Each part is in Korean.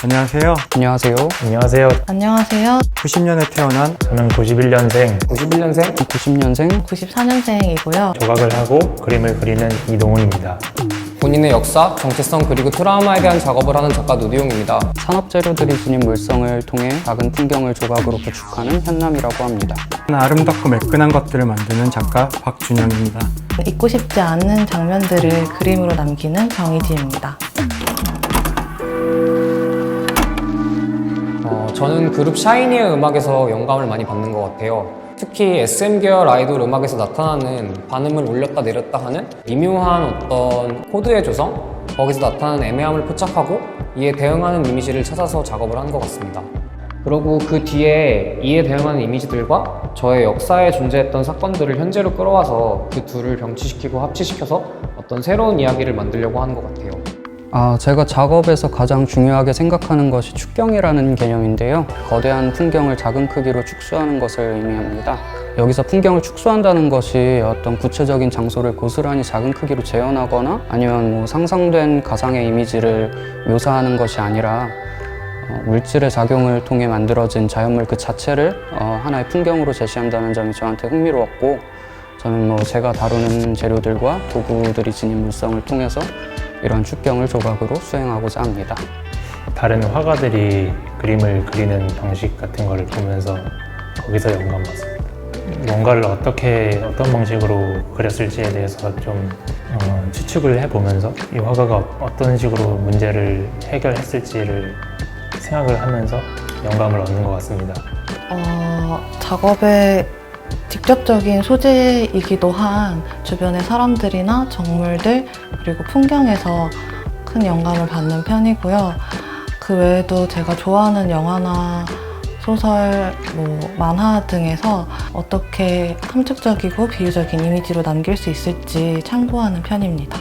안녕하세요. 안녕하세요. 안녕하세요. 안녕하세요. 90년에 태어난 저는 91년생 91년생, 90년생, 94년생이고요. 조각을 하고 그림을 그리는 이동훈입니다. 본인의 역사, 정체성 그리고 트라우마에 대한 작업을 하는 작가 노디용입니다. 산업 재료들이 지닌 물성을 통해 작은 풍경을 조각으로 구축하는 현남이라고 합니다. 아름답고 매끈한 것들을 만드는 작가 박준영입니다. 잊고 싶지 않은 장면들을 그림으로 남기는 정희지입니다. 저는 그룹 샤이니의 음악에서 영감을 많이 받는 것 같아요. 특히 SM 계열 아이돌 음악에서 나타나는 반음을 올렸다 내렸다 하는 미묘한 어떤 코드의 조성, 거기서 나타나는 애매함을 포착하고 이에 대응하는 이미지를 찾아서 작업을 한 것 같습니다. 그리고 그 뒤에 이에 대응하는 이미지들과 저의 역사에 존재했던 사건들을 현재로 끌어와서 그 둘을 병치시키고 합치시켜서 어떤 새로운 이야기를 만들려고 하는 것 같아요. 아, 제가 작업에서 가장 중요하게 생각하는 것이 축경이라는 개념인데요. 거대한 풍경을 작은 크기로 축소하는 것을 의미합니다. 여기서 풍경을 축소한다는 것이 어떤 구체적인 장소를 고스란히 작은 크기로 재현하거나 아니면 뭐 상상된 가상의 이미지를 묘사하는 것이 아니라 어, 물질의 작용을 통해 만들어진 자연물 그 자체를 어, 하나의 풍경으로 제시한다는 점이 저한테 흥미로웠고 저는 뭐 제가 다루는 재료들과 도구들이 지닌 물성을 통해서 이러한 축경을 조각으로 수행하고자 합니다. 다른 화가들이 그림을 그리는 방식 같은 거를 보면서 거기서 영감 받습니다. 뭔가를 어떻게 어떤 방식으로 그렸을지에 대해서 좀 어, 추측을 해보면서 이 화가가 어떤 식으로 문제를 해결했을지를 생각을 하면서 영감을 얻는 것 같습니다. 어, 작업의 직접적인 소재이기도 한 주변의 사람들이나 정물들 그리고 풍경에서 큰 영감을 받는 편이고요. 그 외에도 제가 좋아하는 영화나 소설, 뭐 만화 등에서 어떻게 함축적이고 비유적인 이미지로 남길 수 있을지 참고하는 편입니다.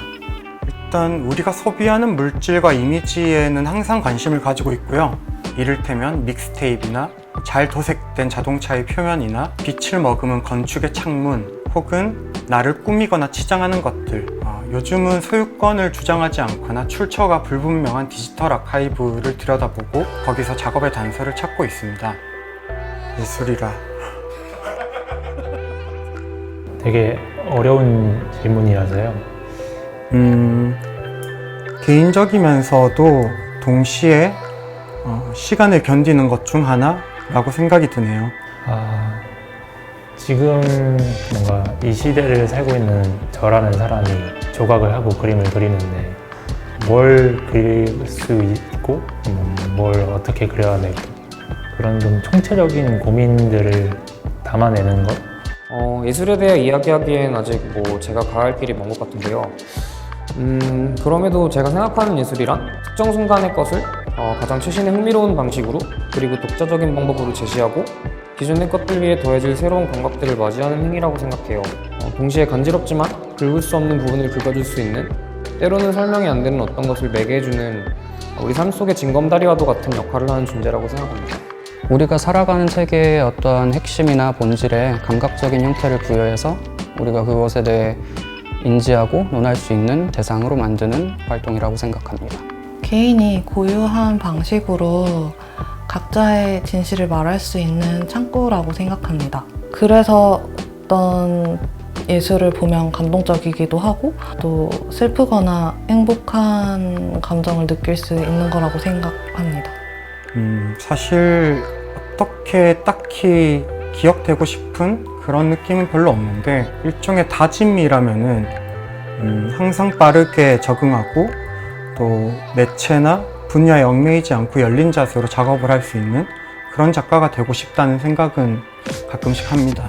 일단 우리가 소비하는 물질과 이미지에는 항상 관심을 가지고 있고요. 이를테면 믹스테이프나 잘 도색된 자동차의 표면이나 빛을 머금은 건축의 창문 혹은 나를 꾸미거나 치장하는 것들 어, 요즘은 소유권을 주장하지 않거나 출처가 불분명한 디지털 아카이브를 들여다보고 거기서 작업의 단서를 찾고 있습니다. 예술이라 되게 어려운 질문이라서요. 음, 개인적이면서도 동시에 어, 시간을 견디는 것 중 하나 라고 생각이 드네요. 아, 지금 뭔가 이 시대를 살고 있는 저라는 사람이 조각을 하고 그림을 그리는데 뭘 그릴 수 있고 음, 뭘 어떻게 그려내고 그런 좀 총체적인 고민들을 담아내는 것 어, 예술에 대해 이야기하기엔 아직 뭐 제가 가야 할 길이 먼 것 같은데요. 음, 그럼에도 제가 생각하는 예술이란 특정 순간의 것을 어, 가장 최신의 흥미로운 방식으로 그리고 독자적인 방법으로 제시하고 기존의 것들 위에 더해질 새로운 감각들을 맞이하는 행위라고 생각해요. 어, 동시에 간지럽지만 긁을 수 없는 부분을 긁어줄 수 있는 때로는 설명이 안 되는 어떤 것을 매개해주는 우리 삶 속의 징검다리와도 같은 역할을 하는 존재라고 생각합니다. 우리가 살아가는 세계의 어떠한 핵심이나 본질에 감각적인 형태를 부여해서 우리가 그것에 대해 인지하고 논할 수 있는 대상으로 만드는 활동이라고 생각합니다. 개인이 고유한 방식으로 각자의 진실을 말할 수 있는 창구라고 생각합니다. 그래서 어떤 예술을 보면 감동적이기도 하고 또 슬프거나 행복한 감정을 느낄 수 있는 거라고 생각합니다. 음, 사실 어떻게 딱히 기억되고 싶은 그런 느낌은 별로 없는데 일종의 다짐이라면은 음, 항상 빠르게 적응하고 또 매체나 분야에 얽매이지 않고 열린 자세로 작업을 할 수 있는 그런 작가가 되고 싶다는 생각은 가끔씩 합니다.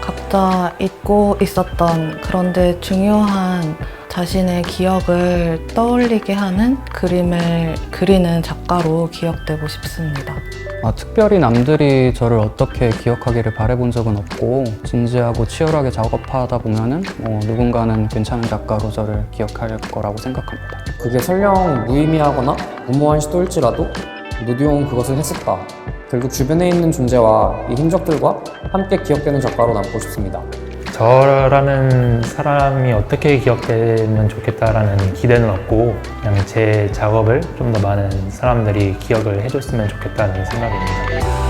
각자 잊고 있었던 그런데 중요한 자신의 기억을 떠올리게 하는 그림을 그리는 작가로 기억되고 싶습니다. 아, 특별히 남들이 저를 어떻게 기억하기를 바래본 적은 없고 진지하고 치열하게 작업하다 보면은 뭐 누군가는 괜찮은 작가로 저를 기억할 거라고 생각합니다. 그게 설령 무의미하거나 무모한 시도일지라도 노디용은 그것을 했었다. 결국 주변에 있는 존재와 이 흔적들과 함께 기억되는 작가로 남고 싶습니다. 저라는 사람이 어떻게 기억되면 좋겠다라는 기대는 없고 그냥 제 작업을 좀 더 많은 사람들이 기억을 해줬으면 좋겠다는 생각입니다.